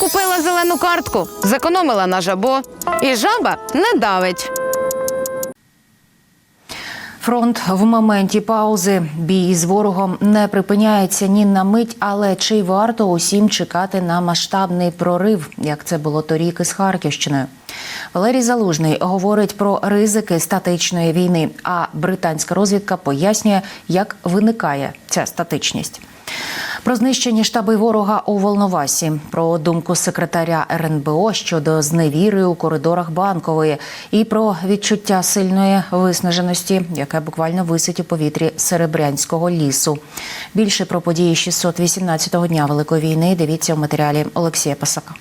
Купила зелену картку, зекономила на жабо, і жаба не давить. Фронт в моменті паузи. Бій з ворогом не припиняється ні на мить, але чи варто усім чекати на масштабний прорив, як це було торік із Харківщиною? Валерій Залужний говорить про ризики статичної війни. А британська розвідка пояснює, як виникає ця статичність. Про знищені штаби ворога у Волновасі, про думку секретаря РНБО щодо зневіри у коридорах банкової, і про відчуття сильної виснаженості, яке буквально висить у повітрі серебрянського лісу. Більше про події 618-го дня Великої війни дивіться в матеріалі Олексія Пасака.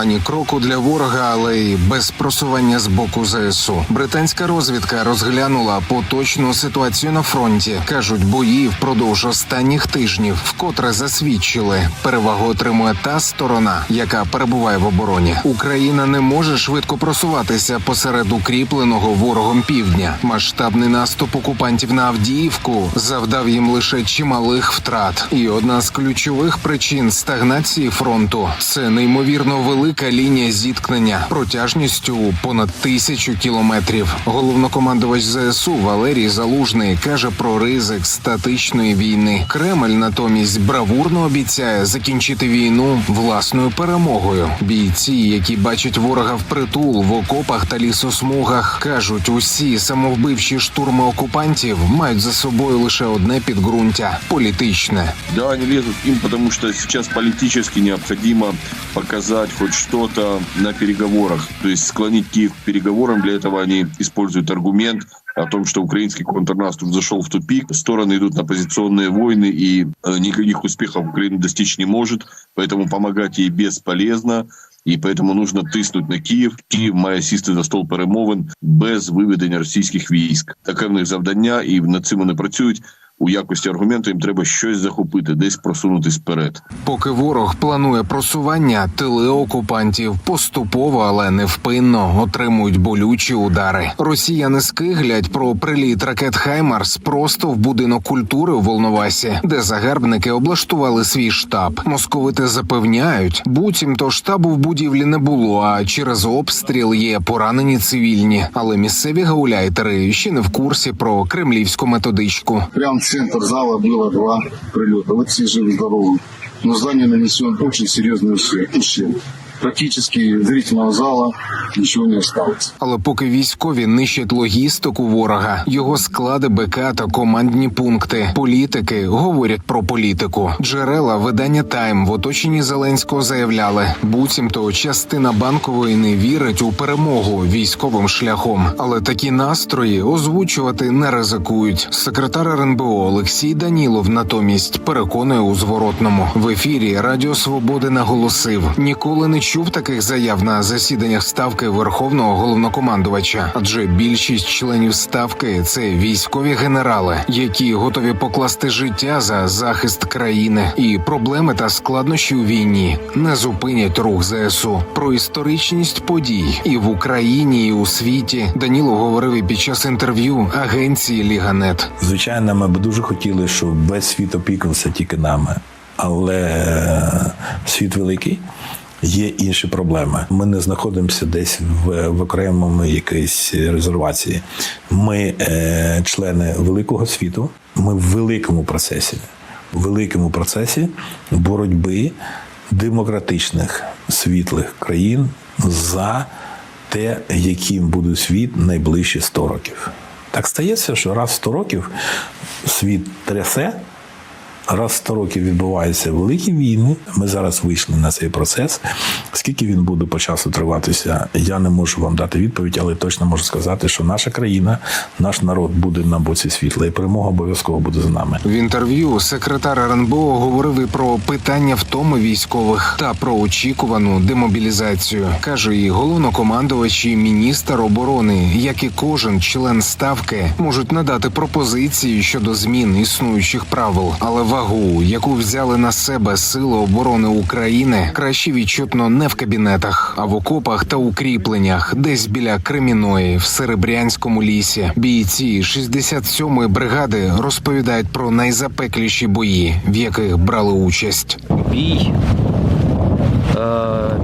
Ані кроку для ворога, але й без просування з боку ЗСУ. Британська розвідка розглянула поточну ситуацію на фронті. кажуть, бої впродовж останніх тижнів вкотре засвідчили. Перевагу отримує та сторона, яка перебуває в обороні. Україна не може швидко просуватися посеред укріпленого ворогом півдня. Масштабний наступ окупантів на Авдіївку завдав їм лише чималих втрат. І одна з ключових причин стагнації фронту це неймовірно велика лінія зіткнення протяжністю понад тисячу кілометрів. Головнокомандувач ЗСУ Валерій Залужний каже про ризик статичної війни. Кремль натомість бравурно обіцяє закінчити війну власною перемогою. Бійці, які бачать ворога впритул в окопах та лісосмугах, кажуть, усі самовбивчі штурми окупантів мають за собою лише одне підґрунтя політичне. Да, они лезут им, потому что сейчас политически необходимо показать хоть что-то на переговорах. То есть склонить Киев к переговорам. Для этого они используют аргумент о том, что украинский контрнаступ зашел в тупик. Стороны идут на позиционные войны, и э, никаких успехов Украина достичь не может. Поэтому помогать ей бесполезно. І поэтому нужно тиснути на Київ. Київ має сісти за стол перемовин без виведення російських військ. Таке в них завдання, і над цим вони працюють. У якості аргументу їм треба щось захопити, десь просунутись вперед. Поки ворог планує просування, тили окупантів поступово, але невпинно отримують болючі удари. Росіяни скиглять про приліт ракет Хаймарс просто в будинок культури у Волновасі, де загарбники облаштували свій штаб. Московити запевняють, буцімто штабу в будівлі не було. А через обстріл є поранені цивільні. Але місцеві гауляйтери ще не в курсі про кремлівську методичку. Прямо в центр зала было два прилета. Вот все живы-здоровы. Но здание нанесен очень серьезный ущерб. Практически зрительного зала ничего не осталось. Але поки військові нищать логістику ворога, його склади БК та командні пункти, політики говорять про політику. Джерела видання Тайм в оточенні Зеленського заявляли, буцімто частина банкової не вірить у перемогу військовим шляхом. Але такі настрої озвучувати не ризикують. Секретар РНБО Олексій Данілов натомість переконує у зворотному в ефірі Радіо Свободи наголосив: ніколи не чув таких заяв на засіданнях ставки верховного головнокомандувача, адже більшість членів ставки це військові генерали, які готові покласти життя за захист країни, і проблеми та складнощі у війні не зупинять рух ЗСУ. Про історичність подій і в Україні, і у світі Даніло говорив і під час інтерв'ю агенції Ліганет. Звичайно, ми б дуже хотіли, щоб весь світ опікувався тільки нами. Але е, світ великий. Є інші проблеми. Ми не знаходимося десь в, в окремому якійсь резервації. Ми е, члени великого світу. Ми в великому процесі, в великому процесі боротьби демократичних світлих країн за те, яким буде світ найближчі 100 років. Так стається, що раз в 100 років світ трясе, раз в 100 років відбуваються великі війни. Ми зараз вийшли на цей процес. Скільки він буде по часу триватися, я не можу вам дати відповідь, але точно можу сказати, що наша країна, наш народ буде на боці світла, і перемога обов'язково буде за нами. В інтерв'ю секретар РНБО говорив і про питання втоми військових та про очікувану демобілізацію. каже і головнокомандувач, і міністр оборони, як і кожен член ставки, можуть надати пропозиції щодо змін існуючих правил, але вагу, яку взяли на себе сили оборони України, краще відчутно не в кабінетах, а в окопах та укріпленнях, десь біля Креміної, в Серебрянському лісі. Бійці 67-ї бригади розповідають про найзапекліші бої, в яких брали участь. бій. Е,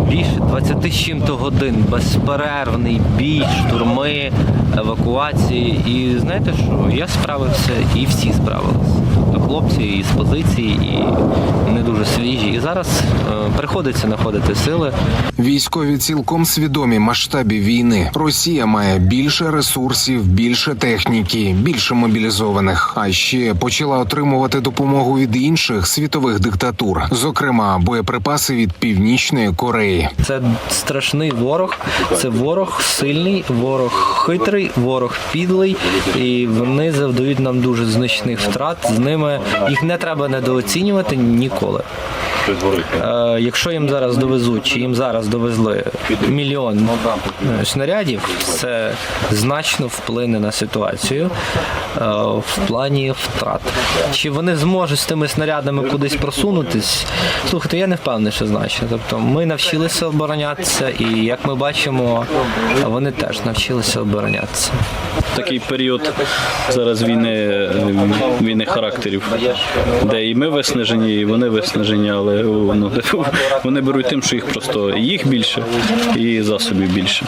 більше 20 з чим-то годин, безперервний бій, штурми, евакуації. І знаєте що? Я справився і всі справилися. Хлопці і з позиції, і не дуже свіжі. І зараз е, приходиться знаходити сили. Військові цілком свідомі масштабів війни. Росія має більше ресурсів, більше техніки, більше мобілізованих. А ще почала отримувати допомогу від інших світових диктатур, зокрема боєприпаси від Північної Кореї. Це страшний ворог, це ворог сильний, ворог хитрий, ворог підлий, і вони завдають нам дуже значних втрат. Ними їх не треба недооцінювати ніколи. Е, якщо їм зараз довезуть, чи їм зараз довезли мільйон е, снарядів, це значно вплине на ситуацію е, в плані втрат. Чи вони зможуть з тими снарядами кудись просунутись? Слухайте, я не впевнений, що значно. Тобто ми навчилися оборонятися, і як ми бачимо, вони теж навчилися оборонятися. такий період зараз війни, війни характерів, де і ми виснажені, і вони виснажені, але ну, вони беруть тим, що їх просто їх більше і засобів більше.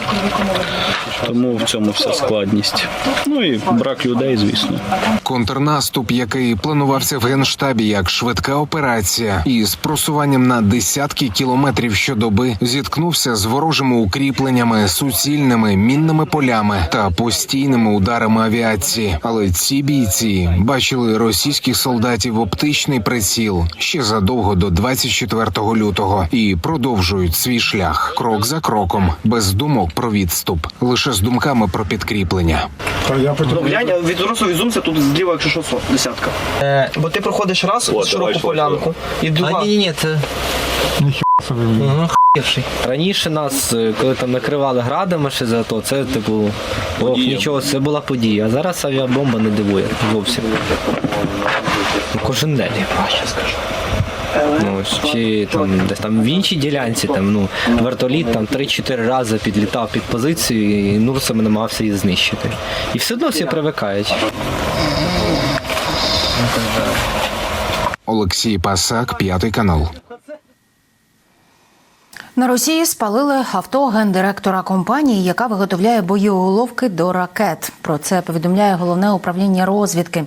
Тому в цьому вся складність. Ну і брак людей, звісно. Контрнаступ, який планувався в генштабі як швидка операція, і з просуванням на десятки кілометрів щодоби зіткнувся з ворожими укріпленнями, суцільними мінними полями та постійними ударами авіації. Але ці бійці бачили російських солдатів оптичний приціл ще задовго до 24 лютого і продовжують свій шлях крок за кроком, без думок про відступ, лише з думками про підкріплення. Ну, глянь, від росу відзумся тут зліва, якщо що, десятка. Е, бо ти проходиш раз широку полянку, і друга. А ні, ні, це. Ага, хуєвший. Раніше нас, е, коли там накривали градами ще за то, це типу ох, нічого, це була подія. А зараз авіабомба не дивує зовсім. Кожен день. Ну, ось, чи там десь там в іншій ділянці там, ну, вертоліт там 3-4 рази підлітав під позицію і Нурсом намагався її знищити. І все одно всі привикають. Олексій Пасак, п'ятий канал. На Росії спалили авто гендиректора компанії, яка виготовляє боєголовки до ракет. Про це повідомляє головне управління розвідки.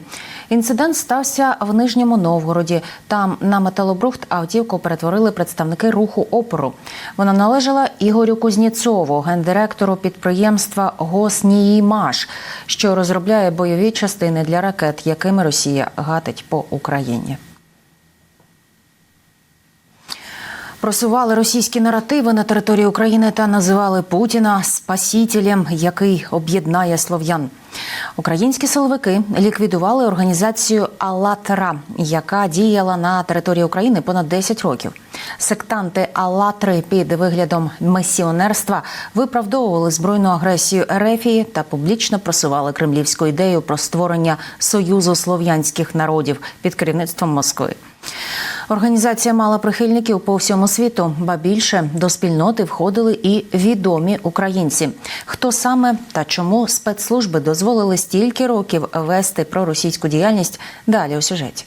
Інцидент стався в Нижньому Новгороді. Там на металобрухт автівку перетворили представники руху опору. Вона належала Ігорю Кузнєцову, гендиректору підприємства Госніймаш, що розробляє бойові частини для ракет, якими Росія гатить по Україні. Просували російські наративи на території України та називали Путіна спасителем, який об'єднає слов'ян. Українські силовики ліквідували організацію «АЛЛАТРА», яка діяла на території України понад 10 років. Сектанти «АЛЛАТРИ» під виглядом місіонерства виправдовували збройну агресію Ерефії та публічно просували кремлівську ідею про створення союзу слов'янських народів під керівництвом Москви. Організація мала прихильників по всьому світу, ба більше до спільноти входили і відомі українці. Хто саме та чому спецслужби дозволили стільки років вести проросійську діяльність? Далі у сюжеті.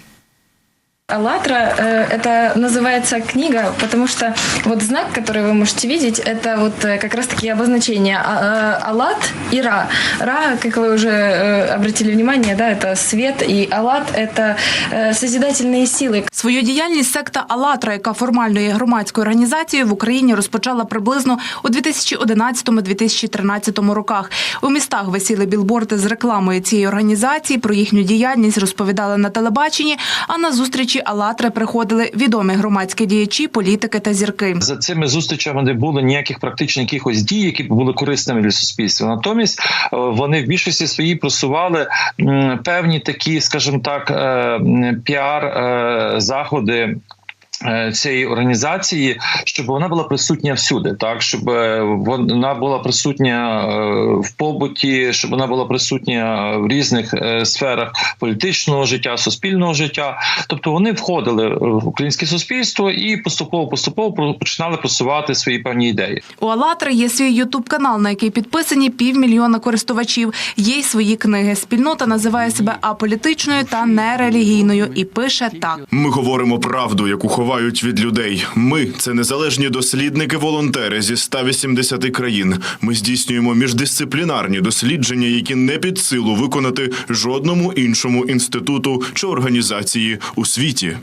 «АЛЛАТРА» э, это называется книга, потому что вот знак, который вы можете видеть, это вот э, как раз-таки обозначение а- э, «АЛЛАТ» и «РА». «РА», как вы уже э, обратили внимание, да, это свет, и «АЛЛАТ» — это э, созидательные силы, Свою діяльність секта «АЛЛАТРА», яка формально є громадською організацією, в Україні розпочала приблизно у 2011-2013 роках. У містах висіли білборди з рекламою цієї організації. Про їхню діяльність розповідали на телебаченні. А на зустрічі «АЛЛАТРА» приходили відомі громадські діячі, політики та зірки. за цими зустрічами не було ніяких практично якихось дій, які б були корисними для суспільства. Натомість е, вони в більшості своїй просували певні такі, скажімо так, е, піар е, заходи. Е, цієї організації, щоб вона була присутня всюди, так щоб е, вона була присутня е, в побуті, щоб вона була присутня в різних сферах політичного життя, суспільного життя. Тобто вони входили в українське суспільство і поступово поступово починали просувати свої певні ідеї. У «АЛЛАТРА» є свій ютуб канал, на який підписані півмільйона користувачів. Є й свої книги. Спільнота називає себе аполітичною та нерелігійною і пише так. Ми говоримо правду, яку ховають від людей. Ми це незалежні дослідники-волонтери зі 180 країн. Ми здійснюємо міждисциплінарні дослідження, які не під силу виконати жодному іншому інституту чи організації у світі.